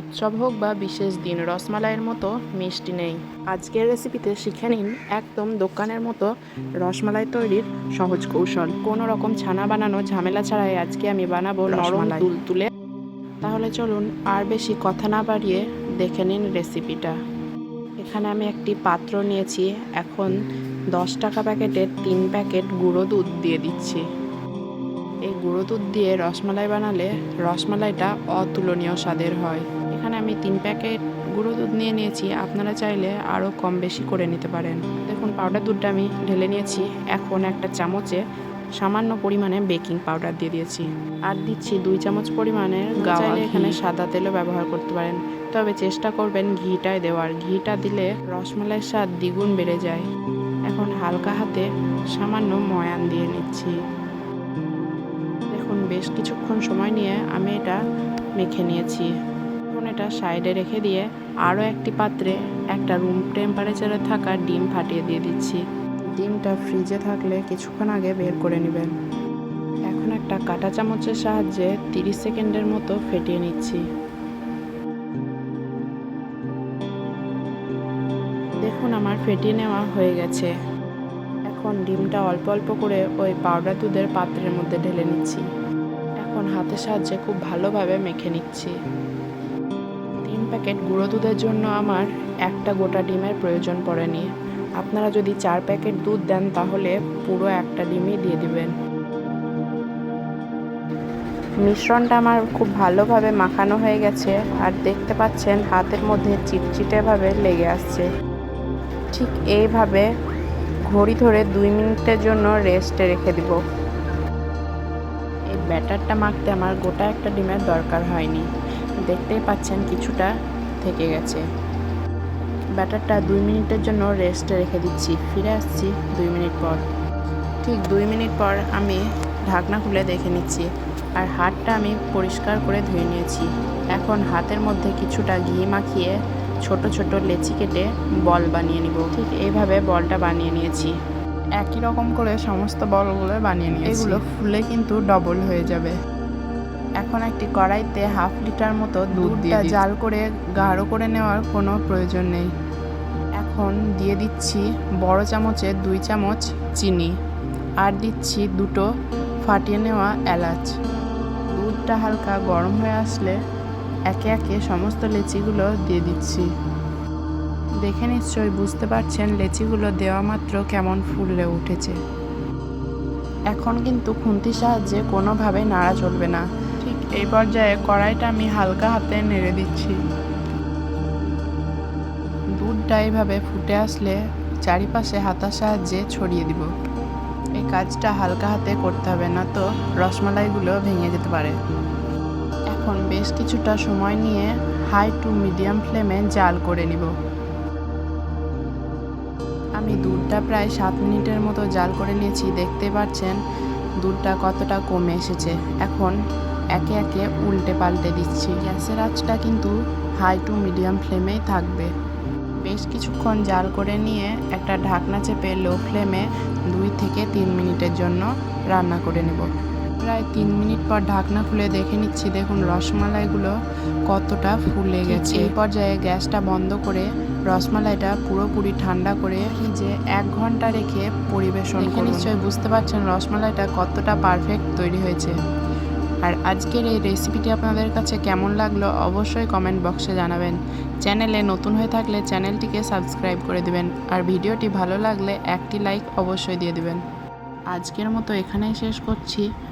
উৎসব হোক বা বিশেষ দিন রসমালাইয়ের মতো মিষ্টি নেই। আজকের রেসিপিতে শিখে নিন একদম দোকানের মতো রসমালাই তৈরির সহজ কৌশল। কোনো রকম ছানা বানানো ঝামেলা ছাড়াই আজকে আমি বানাবো নরম তুলতুলে তাহলে চলুন আর বেশি কথা না বাড়িয়ে দেখে নিন রেসিপিটা। এখানে আমি একটি পাত্র নিয়েছি। এখন দশ টাকা প্যাকেটের তিন প্যাকেট গুঁড়ো দুধ দিয়ে দিচ্ছি। এই গুঁড়ো দুধ দিয়ে রসমালাই বানালে রসমালাইটা অতুলনীয় স্বাদের হয়। এখানে আমি তিন প্যাকেট গুঁড়ো দুধ নিয়ে নিয়েছি। আপনারা চাইলে আরও কম বেশি করে নিতে পারেন। দেখুন পাউডার দুধটা আমি ঢেলে নিয়েছি। এখন একটা চামচে সামান্য পরিমাণে বেকিং পাউডার দিয়ে দিয়েছি। আর দিচ্ছি দুই চামচ পরিমাণের গাওয়া এখানে সাদা তেলও ব্যবহার করতে পারেন। তবে চেষ্টা করবেন ঘিটায় দেওয়ার। ঘিটা দিলে রসমালাইয়ের স্বাদ দ্বিগুণ বেড়ে যায়। এখন হালকা হাতে সামান্য ময়ান দিয়ে নিচ্ছি। বেশ কিছুক্ষণ সময় নিয়ে আমি এটা মেখে নিয়েছি। এখন এটা সাইডে রেখে দিয়ে আরও একটি পাত্রে একটা রুম টেম্পারেচারে থাকা ডিম ফাটিয়ে দিয়ে দিচ্ছি। ডিমটা ফ্রিজে থাকলে কিছুক্ষণ আগে বের করে নেবেন। এখন একটা কাঁটা চামচের সাহায্যে তিরিশ সেকেন্ডের মতো ফেটিয়ে নিচ্ছি। দেখুন, আমার ফেটিয়ে নেওয়া হয়ে গেছে। এখন ডিমটা অল্প অল্প করে ওই পাউডার দুধের পাত্রের মধ্যে ঢেলে নিচ্ছি। এখন হাতের সাহায্যে খুব ভালোভাবে মেখে নিচ্ছি। তিন প্যাকেট গুঁড়ো দুধের জন্য আমার একটা গোটা ডিমের প্রয়োজন পড়েনি। আপনারা যদি চার প্যাকেট দুধ দেন তাহলে পুরো একটা ডিমই দিয়ে দিবেন। মিশ্রণটা আমার খুব ভালোভাবে মাখানো হয়ে গেছে আর দেখতে পাচ্ছেন হাতের মধ্যে চিটচিটেভাবে লেগে আসছে। ঠিক এইভাবে ঘড়ি ধরে দুই মিনিটের জন্য রেস্টে রেখে দিব। ব্যাটারটা মাখতে আমার গোটা একটা ডিমের দরকার হয়নি। দেখতেই পাচ্ছেন কিছুটা থেকে গেছে। ব্যাটারটা দুই মিনিটের জন্য রেস্টে রেখে দিচ্ছি। ফিরে আসছি দুই মিনিট পর। ঠিক দুই মিনিট পর আমি ঢাকনা খুলে দেখে নিচ্ছি আর হাতটা আমি পরিষ্কার করে ধুয়ে নিয়েছি। এখন হাতের মধ্যে কিছুটা ঘি মাখিয়ে ছোট ছোট লেচি কেটে বল বানিয়ে নিব। ঠিক এইভাবে বলটা বানিয়ে নিয়েছি। একই রকম করে সমস্ত বলগুলো বানিয়ে নিয়েছি। এগুলো ফুলে কিন্তু ডবল হয়ে যাবে। এখন একটি কড়াইতে হাফ লিটার মতো দুধ দিয়ে জাল করে গাঢ় করে নেওয়ার কোনো প্রয়োজন নেই। এখন দিয়ে দিচ্ছি বড় চামচে দুই চামচ চিনি আর দিচ্ছি দুটো ফাটিয়ে নেওয়া এলাচ। দুধটা হালকা গরম হয়ে আসলে একে একে সমস্ত লেচিগুলো দিয়ে দিচ্ছি। দেখে নিশ্চয়ই বুঝতে পারছেন লেচিগুলো দেওয়া মাত্র কেমন ফুলে উঠেছে। এখন কিন্তু খুন্তির সাহায্যে কোনোভাবে নাড়া চলবে না। ঠিক এই পর্যায়ে কড়াইটা আমি হালকা হাতে নেড়ে দিচ্ছি। দুধটা এইভাবে ফুটে আসলে চারিপাশে হাতার সাহায্যে ছড়িয়ে দিব। এই কাজটা হালকা হাতে করতে হবে, না তো রসমালাইগুলো ভেঙে যেতে পারে। এখন বেশ কিছুটা সময় নিয়ে হাই টু মিডিয়াম ফ্লেমে জাল করে নিব। আমি দুধটা প্রায় সাত মিনিটের মতো জাল করে নিয়েছি, দেখতে পাচ্ছেন দুধটা কতটা কমে এসেছে। এখন একে একে উল্টে পাল্টে দিচ্ছি। গ্যাসের আঁচটা কিন্তু হাই টু মিডিয়াম ফ্লেমেই থাকবে। বেশ কিছুক্ষণ জাল করে নিয়ে একটা ঢাকনা চেপে লো ফ্লেমে দুই থেকে তিন মিনিটের জন্য রান্না করে নেব। প্রায় তিন মিনিট পর ঢাকনা খুলে দেখে নিচ্ছি দেখুন রসমালাইগুলো কতটা ফুলে গেছে। এই পর্যায়ে গ্যাসটা বন্ধ করে রসমালাইটা পুরোপুরি ঠান্ডা করে ফ্রিজে এক ঘণ্টা রেখে পরিবেশন করে নিশ্চয়ই বুঝতে পারছেন রসমালাইটা কতটা পারফেক্ট তৈরি হয়েছে। আর আজকের এই রেসিপিটি আপনাদের কাছে কেমন লাগল অবশ্যই কমেন্ট বক্সে জানাবেন। চ্যানেলে নতুন হয়ে থাকলে চ্যানেলটিকে সাবস্ক্রাইব করে দিবেন। আর ভিডিওটি ভালো লাগলে একটি লাইক অবশ্যই দিয়ে দিবেন। আজকের মতো এখানেই শেষ করছি।